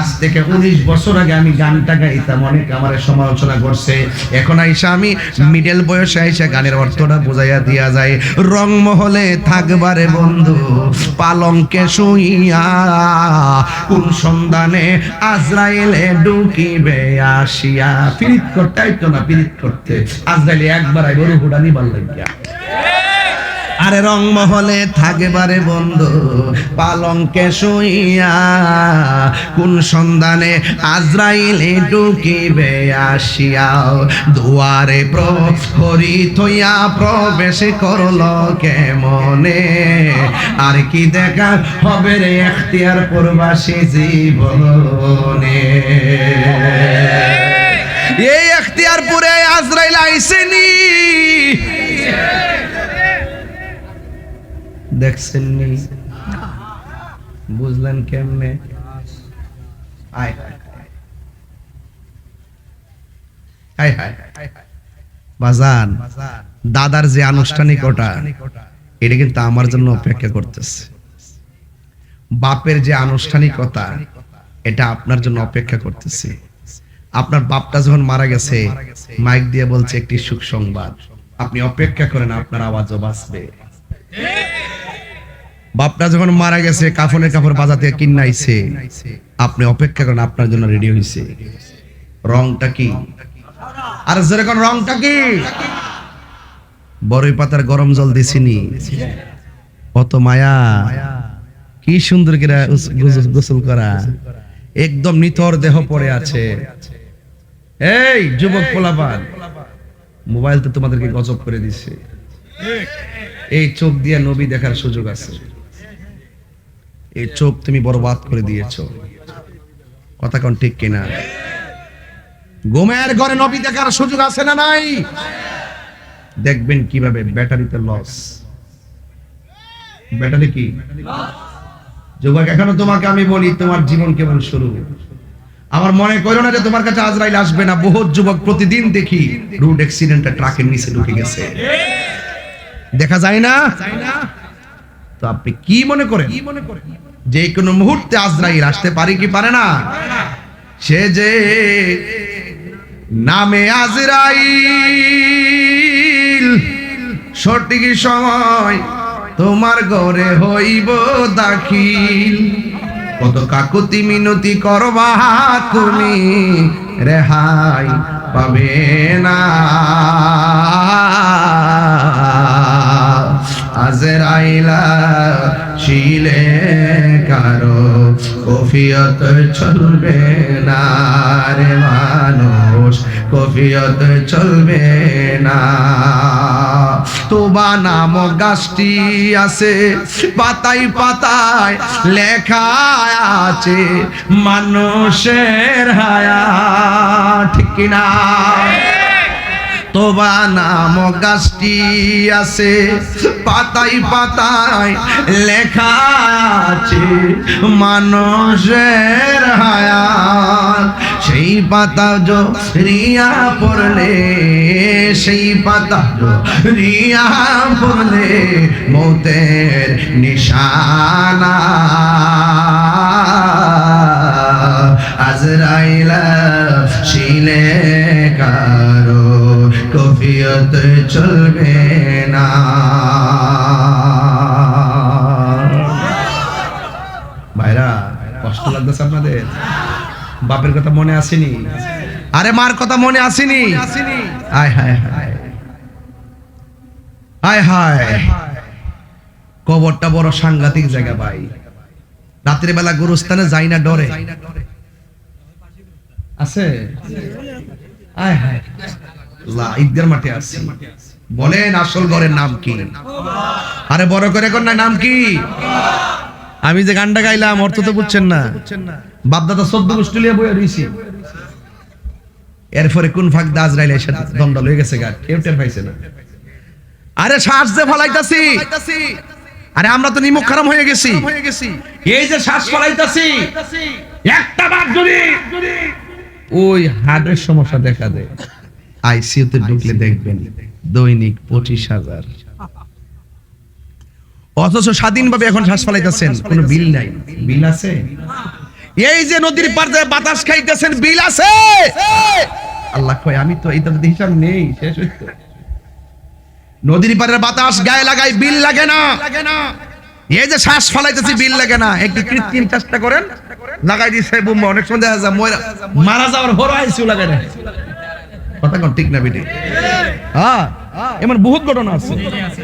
আজ থেকে উনিশ বছর আগে আমি গানটা গাইতাম, অনেক আমার সমালোচনা করছে। এখন আইসা আমি মিডল বয়সে আইসা গানের অর্থটা বোঝাইয়া দিয়া যায়। রং মহলে থাকবারে বন্ধু, পালঙ্কে শুইয়া কোন সন্ধানে আজরাইলে ঢুকিবে আসিয়া। পিরিত করতে আইতো না, পিরিত করতে। আজরাইলে একবার আইব রুহুডা নিবার লাগিয়া। আরে রং মহলে থাকবারে বন্ধু, পালঙ্কে শুইয়া কোন সন্ধানে আজরাইলে ঢুকিবে আসিয়া দুয়ারে প্রহরি থইয়া প্রবেশ করল কেমনে? আর কি দেখা হবে রে এখতিয়ার প্রবাসী জীবনে? এই এখতিয়ার পুরে আজরাইল আইসেনি। দেখছেন বুঝলেন কেমনে? বাজান, দাদার যে আনুষ্ঠানিকতা, এটা কিন্তু আমার জন্য অপেক্ষা করতেছে। বাপের যে আনুষ্ঠানিকতা, এটা আপনার জন্য অপেক্ষা করতেছে। আপনার বাপটা যখন মারা গেছে, মাইক দিয়ে বলছে একটি সুখ সংবাদ। আপনি অপেক্ষা করেন, আপনার আওয়াজও বাঁচবে। বাপটা যখন মারা গেছে, কাফনের কাপড় বাজাতে কিনাইছে আপনি অপেক্ষা করেন, আপনার জন্য রেডি হয়েছে রংটা কি? আর যেরকম রংটা কি? বড়ই পাতার গরম জল দিছিনি। কত মায়া। কি সুন্দর করে গোসল- করা। একদম নিথর দেহ পড়ে আছে। এই, যুবক পোলাপান, মোবাইল তো তোমাদেরকে গজব করে দিছে। এই চোখ দিয়ে নবী দেখার সুযোগ আছে। এই চোখ তুমি বরবাদ করে দিয়েছ। কথা কোন ঠিক কিনা? ঘুমের ঘরে নবী দেখার সুযোগ আছে না নাই? দেখবেন কীভাবে ব্যাটারিতে লস ব্যাটারি কি? যুবক, এখনও তোমাকে আমি বলি, তোমার জীবন কেমন শুরু? আমার মনে করো না যে তোমার কাছে আজরাইল আসবে না। বহুত যুবক প্রতিদিন দেখি রোড অ্যাক্সিডেন্টে ট্রাকের নিচে ঢুকে গেছে। দেখা যায় না? তো আপনি কি মনে করেন? কি করেন যে কোনো মুহূর্তে আজরাইল আসতে পারে কি পারে না? সে যে নামে আজরাইল, সঠিক সময় তোমার ঘরে হইব দাখিল। কত কাকুতি মিনতি করবা তুমি, রেহাই পাবে না। আজরাইলা শিলে কারও কফিয়ত চলবে না রে মানুষ কফিয়ত চলবে না। তোবা নাম গাছটি আছে পাতায় পাতায় লেখা আছে মানুষের হায়া ঠিক কিনা? তোবা নাম গাছটি আছে পাতায় পাতায় লেখা আছে, মানুষের হায়াত। সেই পাতা যো রিয়া পড়লে, সেই পাতা যো রিয়া পড়লে মৌতের নিশানা। আজরাইলা শিলে কফিয়ত চলবে না। ভাইরা, কষ্ট লাগতেছে আপনাদের? বাপের কথা মনে আসেনি? আরে মার কথা মনে আসেনি? আয়, হায় হায়। হায় হায়। কবরটা বড় সাংঘাতিক জায়গা ভাই। রাতের বেলা গুরুস্থানে যাই না, ডরে। আছে? আয়, হায়। লা মাঠে আছি। বলেন আসল ঘরের নাম কি? আরে বড় করে কোন নাম কি? আমি যে গানটা গাইলাম, অর্থ তো বুঝছেন না। বাপদাদা চোদ্দ অস্ট্রেলিয়া বইয়া রইছি। এরপরে কোন ফাঁক দাজ রাইলে এসে দণ্ডল হয়ে গেছে গা, কেউ টের পাইছে না। আরে শ্বাস যে ফলাইতাছি। আরে আমরা তো নিমুখ খারাপ হয়ে গেছি। এই যে শ্বাস ফলাইতাছি, একটা বার যদি। ওই হার্টের সমস্যা দেখা দেয়। আইসিইউতে ঢুকলে দেখবেন দৈনিক পঁচিশ হাজার। অথচ স্বাধীনভাবে এখন শ্বাস ফলাইতেছেন কোনো বিল নাই। বিল আছে? এই যে নদীর পার দিয়ে বাতাস খাইতেছেন বিল আছে? আল্লাহ কয় আমি তো এইটা যদি হিসাব নেই শেষ হইতো। নদীর পারের বাতাস গায়ে লাগাই বিল লাগে না। এই যে শ্বাস ফলাইতেছি বিল লাগে না। একটু কৃত্রিম চেষ্টা করেন লাগাই দিছে বুম্বা অনেক সময় দেখা যায় মারা যাওয়ার হরো আইসিউ লাগাই না। কথা ঠিক না বিটি হ্যাঁ এমন বহুত ঘটনা আছে।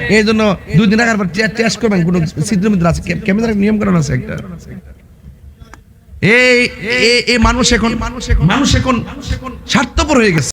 এই জন্য দুই দিন আগে টেস্ট করবেন, কোন ছিদ্র মিত্র আছে ক্যামেরার নিয়ম কারণ আছে একটা। এই এই- এই মানুষ এখন মানুষ এখন স্বার্থপর হয়ে গেছে।